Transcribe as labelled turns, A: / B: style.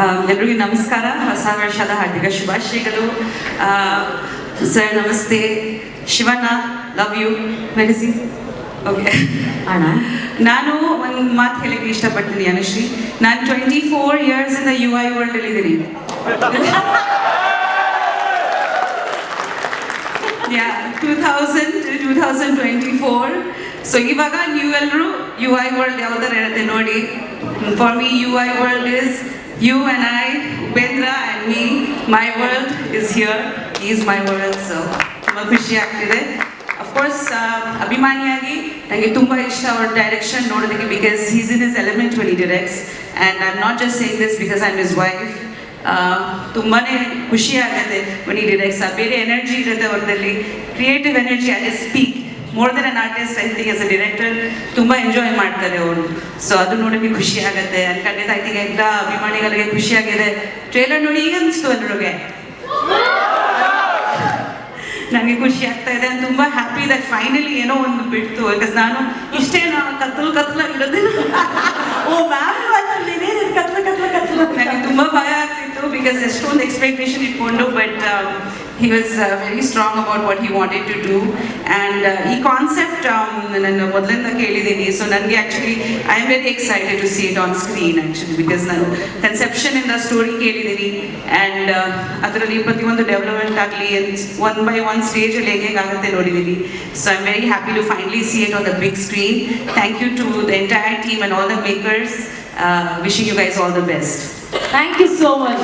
A: ಎಲ್ರಿಗೂ ನಮಸ್ಕಾರ. ಹೊಸ ವರ್ಷದ ಹಾರ್ದಿಕ ಶುಭಾಶಯಗಳು. ಸರ್ ನಮಸ್ತೆ. ಶಿವಣ್ಣ ಲವ್ ಯು ಮೆಡಿಸಿ ಓಕೆ
B: ಅಣ್ಣ.
A: ನಾನು ಒಂದು ಮಾತು ಹೇಳಕ್ಕೆ ಇಷ್ಟಪಡ್ತೀನಿ ಅನುಶ್ರೀ. ನಾನು ಟ್ವೆಂಟಿ ಫೋರ್ ಇಯರ್ಸ್ ಇಂದ ಯು ಐ ವರ್ಲ್ಡ್ ಅಲ್ಲಿ ಇದ್ದೀನಿ two thousand two thousand twenty four so ಇವಾಗ ನೀವೆಲ್ಲರೂ ಯು ಐ ವರ್ಲ್ಡ್ ಯಾವ್ದಾರು ಇರುತ್ತೆ ನೋಡಿ. For me U I world is U and i Upendra and me my world is here. He is my world ತುಂಬ ಖುಷಿ ಆಗ್ತಿದೆ. ಅಫ್ಕೋರ್ಸ್ ಅಭಿಮಾನಿಯಾಗಿ ನನಗೆ ತುಂಬ ಇಷ್ಟ ಅವ್ರ ಡೈರೆಕ್ಷನ್ ನೋಡೋದಕ್ಕೆ because he's in his element when he and I am not just saying this because I am his wife ತುಂಬಾ ಖುಷಿ ಆಗುತ್ತೆ when he directs. ಆ, ಬೇರೆ ಎನರ್ಜಿ ಇರುತ್ತೆ ಅವ್ರದಲ್ಲಿ creative energy I speak more than an artist I think as a director ತುಂಬ enjoy ಮಾಡ್ತಾರೆ ಅವರು. So ಅದು ನೋಡೋಕ್ಕೆ ಖುಷಿ ಆಗುತ್ತೆ. ಖಂಡಿತ ಐ ಥಿಂಕ್ ಎಲ್ಲ ಅಭಿಮಾನಿಗಳಿಗೆ ಖುಷಿಯಾಗಿದೆ ಆಗಿದೆ. ಟ್ರೇಲರ್ ನೋಡಿ ಈಗ ಅನಿಸ್ತು ಎಲ್ಲರಿಗೆ ನನಗೆ ಖುಷಿ ಆಗ್ತಾ ಇದೆ. ತುಂಬ ಹ್ಯಾಪಿ ದಟ್ ಫೈನಲಿ ಏನೋ ಒಂದು ಬಿಡ್ತು. ಬಿಕಾಸ್ ನಾನು ಇಷ್ಟೇ ನಾನು ಕತ್ತಲು ಕತ್ತಲಾಗಿರೋದೇ.
B: ಓ ಮ್ಯಾಮ್ ಕತ್ಲ ಕತ್ಲ ಕತ್ಲ
A: ನನಗೆ ತುಂಬ ಭಯ ಆಗ್ತಿತ್ತು. ಬಿಕಾಸ್ ಎಷ್ಟೊಂದು ಎಕ್ಸ್ಪೆಕ್ಟೇಷನ್ ಇಟ್ಕೊಂಡು um, but he was very strong about what he wanted to do and uh, ಈ ಕಾನ್ಸೆಪ್ಟ್ ನಾನು ಮೊದಲಿಂದ ಕೇಳಿದ್ದೀನಿ ಸೊ ನನಗೆ actually I am very excited to see it on screen actually because ನಾನು ಕನ್ಸೆಪ್ಷನ್ ಇಂದ story ಕೇಳಿದ್ದೀನಿ and ಅದರಲ್ಲಿ ಪ್ರತಿಯೊಂದು ಡೆವಲಪ್ಮೆಂಟ್ ಆಗಲಿ ಒನ್ ಬೈ ಒನ್ ಸ್ಟೇಜಲ್ಲಿ ಹೇಗೆ ಆಗುತ್ತೆ ನೋಡಿದ್ದೀನಿ so I am very happy to finally see it on the big screen thank you to the entire team and all the makers wishing you guys all the best
B: thank you so much